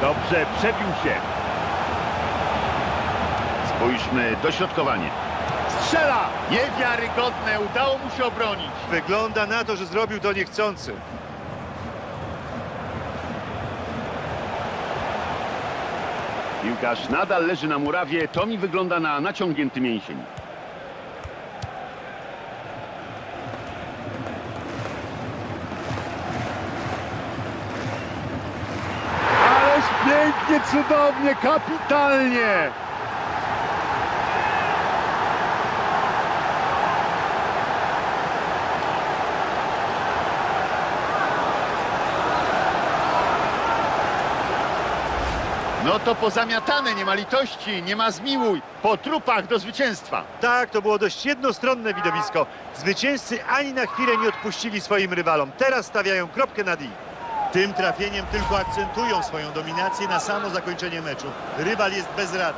Dobrze, przebił się. Spójrzmy, dośrodkowanie. Strzela! Niewiarygodne, udało mu się obronić. Wygląda na to, że zrobił to niechcący. Piłkarz nadal leży na murawie, to mi wygląda na naciągnięty mięsień. Pięknie, cudownie, kapitalnie! No to pozamiatane, nie ma litości, nie ma zmiłuj. Po trupach do zwycięstwa. Tak, to było dość jednostronne widowisko. Zwycięzcy ani na chwilę nie odpuścili swoim rywalom. Teraz stawiają kropkę nad i. Tym trafieniem tylko akcentują swoją dominację na samo zakończenie meczu. Rywal jest bezradny.